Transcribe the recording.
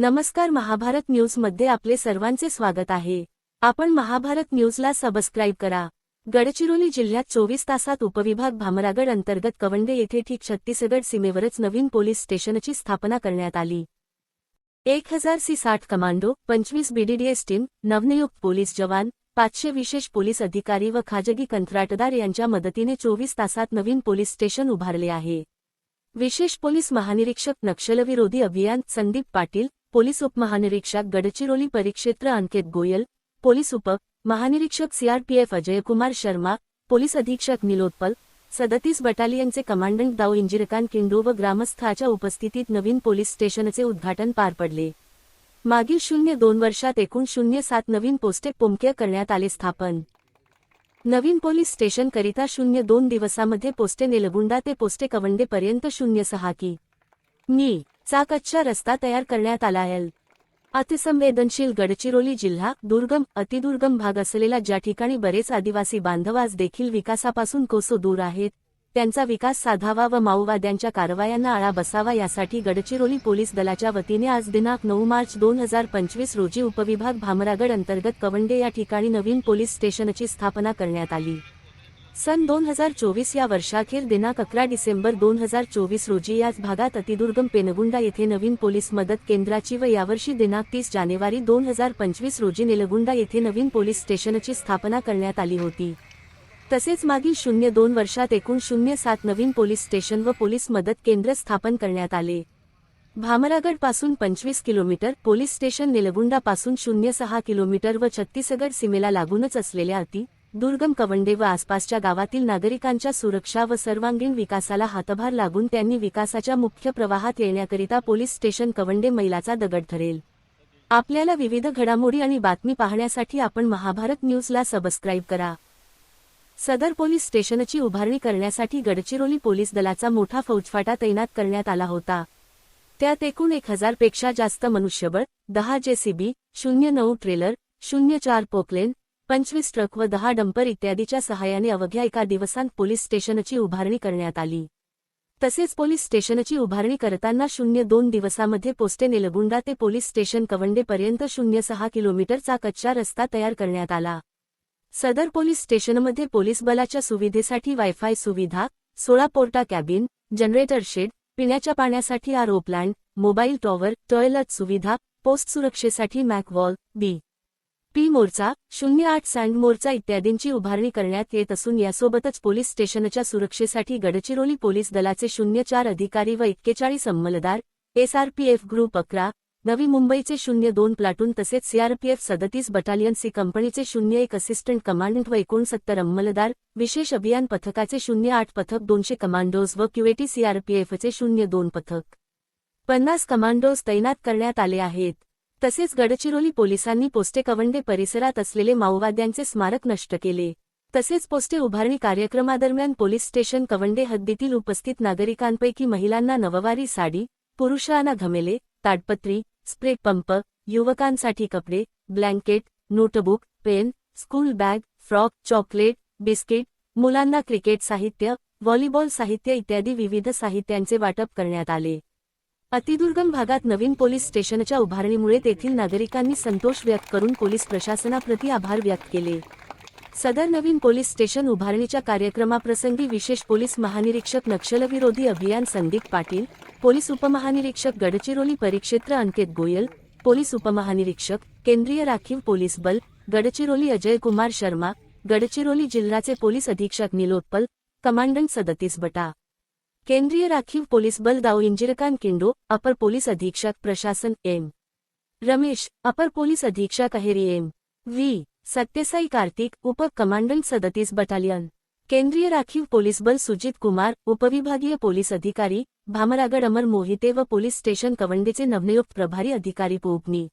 नमस्कार महाभारत न्यूजमध्ये आपले सर्वांचे स्वागत आहे. आपण महाभारत न्यूजला सबस्क्राईब करा. गडचिरोली जिल्ह्यात चोवीस तासात उपविभाग भामरागड अंतर्गत कवंडे येथे ठीक छत्तीसगड सीमेवरच नवीन पोलीस स्टेशनची स्थापना करण्यात आली. एक हजार सी साठ कमांडो पंचवीस बीडीडीएस टीम नवनियुक्त पोलीस जवान पाचशे विशेष पोलीस अधिकारी व खाजगी कंत्राटदार यांच्या मदतीने चोवीस तासात नवीन पोलीस स्टेशन उभारले आहे. विशेष पोलीस महानिरीक्षक नक्षलविरोधी अभियान संदीप पाटील पोलीस उपमहानिरीक्षक गडचिरोली परिक्षेत्र अंकित गोयल पोलीस उप महानिरीक्षक सीआरपीएफ अजयकुमार शर्मा पोलीस अधीक्षक निलोत्पल सदतीस बटालियनचे कमांडंट दाऊ इंजिरकान किंडू व ग्रामस्थाच्या उपस्थितीत नवीन पोलीस स्टेशनचे उद्घाटन पार पडले. मागील शून्य दोन वर्षात एकूण शून्य सात नवीन पोस्टे पोमक्या करण्यात आले स्थापन. नवीन पोलीस स्टेशनकरिता शून्य दोन दिवसामध्ये पोस्टे निलगुंडा ते पोस्टे कवंडेपर्यंत शून्य सहा की. मी चाकच्चा रस्ता तयार करण्यात आला आहे. अतिसंवेदनशील गडचिरोली जिल्हा दुर्गम अतिदुर्गम भाग असलेला ज्या ठिकाणी बरेच आदिवासी बांधवास आज देखील विकासापासून कोसो दूर आहेत त्यांचा विकास साधावा व माओवाद्यांच्या कारवायांना आळा बसावा यासाठी गडचिरोली पोलीस दलाच्या वतीने आज दिनांक नऊ मार्च दोन हजार पंचवीस रोजी उपविभाग भामरागड अंतर्गत कवंडे या ठिकाणी नवीन पोलीस स्टेशनची स्थापना करण्यात आली. सन दोन हजार चोवीस या वर्षाखेर दिनांक अकरा डिसेंबर दोन हजार चोवीस रोजी याच भागात अतिदुर्गम पेनगुंडा येथे नवीन पोलीस मदत केंद्राची व यावर्षी दिनांक तीस जानेवारी दोन हजार पंचवीस रोजी निलगुंडा येथे नवीन पोलीस स्टेशनची स्थापना करण्यात आली होती. तसेच मागील शून्य दोन वर्षात एकूण शून्य सात नवीन पोलीस स्टेशन व पोलीस मदत केंद्र स्थापन करण्यात आले. भामरागडपासून पंचवीस किलोमीटर पोलीस स्टेशन निलगुंडा पासून शून्य सहा किलोमीटर व छत्तीसगड सीमेला लागूनच असलेल्या अति दुर्गम कवंडे व आसपासच्या गावातील नागरिकांच्या सुरक्षा व सर्वांगीण विकासाला हातभार लागून त्यांनी विकासाच्या मुख्य प्रवाहात येण्याकरिता पोलीस स्टेशन कवंडे मैलाचा दगड ठरेल आपल्याला विविध घडामोडी आणि बातमी पाहण्यासाठी आपण महाभारत न्यूजला सबस्क्राईब करा. सदर पोलीस स्टेशनची उभारणी करण्यासाठी गडचिरोली पोलीस दलाचा मोठा फौजफाटा तैनात करण्यात आला होता. त्यात एकूण एक हजारपेक्षा जास्त मनुष्यबळ दहा जेसीबी शून्य नऊ ट्रेलर शून्य चार पोकलेन पंचवीस ट्रक व दहा डंपर इत्यादीच्या सहाय्याने अवघ्या एका दिवसांत पोलीस स्टेशनची उभारणी करण्यात आली. तसेच पोलीस स्टेशनची उभारणी करताना शून्य दोन दिवसामध्ये पोस्टे निलगुंडा ते पोलीस स्टेशन कवंडेपर्यंत शून्य सहा किलोमीटरचा कच्चा रस्ता तयार करण्यात आला. सदर पोलीस स्टेशनमध्ये पोलीस बलाच्या सुविधेसाठी वायफाय सुविधा सोळा पोर्टा कॅबिन जनरेटर शेड पिण्याच्या पाण्यासाठी RO plant mobile tower toilet सुविधा पोस्ट सुरक्षेसाठी मॅकवॉल बी. पी मोर्चा शून्य आठ सँड मोर्चा इत्यादींची उभारणी करण्यात येत असून यासोबतच पोलीस स्टेशनच्या सुरक्षेसाठी गडचिरोली पोलीस दलाचे शून्य चार अधिकारी व एक्केचाळीस अंमलदार एसआरपीएफ ग्रुप अकरा नवी मुंबईचे शून्य दोन प्लाटून तसेच सीआरपीएफ सदतीस बटालियन सी कंपनीचे शून्य एक असिस्टंट कमांडंट व एकोणसत्तर अंमलदार विशेष अभियान पथकाचे शून्य आठ पथक दोनशे कमांडोज व क्युएटी सीआरपीएफचे शून्य दोन पथक. पन्नास कमांडोज तैनात करण्यात आले आहेत. तसेच गडचिरोली पोलिसांनी पोस्टे कवंडे परिसरात असलेले माओवाद्यांचे स्मारक नष्ट केले. तसेच पोस्टे उभारणी कार्यक्रमादरम्यान पोलीस स्टेशन कवंडे हद्दीतील उपस्थित नागरिकांपैकी महिलांना नववारी साडी पुरुषांना घमेले ताडपत्री स्प्रे पंप युवकांसाठी कपडे blanket notebook pen school bag frock chocolate biscuit मुलांना क्रिकेट साहित्य व्हॉलीबॉल साहित्य इत्यादी विविध साहित्यांचे वाटप करण्यात आले. अतिदुर्गम भागात नवीन पोलीस स्टेशनच्या उभारणीमुळे तेथील नागरिकांनी संतोष व्यक्त करून पोलीस प्रशासनाप्रती आभार व्यक्त केले. सदर नवीन पोलीस स्टेशन उभारणीच्या कार्यक्रमाप्रसंगी विशेष पोलीस महानिरीक्षक नक्षलविरोधी अभियान संदीप पाटील पोलीस उपमहानिरीक्षक गडचिरोली परिक्षेत्र अंकित गोयल पोलीस उपमहानिरीक्षक केंद्रीय राखीव पोलीस बल गडचिरोली अजय कुमार शर्मा गडचिरोली जिल्ह्याचे पोलीस अधीक्षक निलोत्पल कमांडंट सदतीस बटा केंद्रीय राखीव पोलीस बल दाऊ इंजिरकान किंडो अपर पोलीस अधीक्षक प्रशासन एम. रमेश अपर पोलीस अधीक्षक अहेरी एम. व्ही. सत्यसाई कार्तिक उप कमांडंट सदतीस बटालियन. केंद्रीय राखीव पोलीस बल सुजित कुमार उपविभागीय पोलीस अधिकारी भामरागड अमर मोहिते व पोलीस स्टेशन कवंडेचे नवनियुक्त प्रभारी अधिकारी पोपनी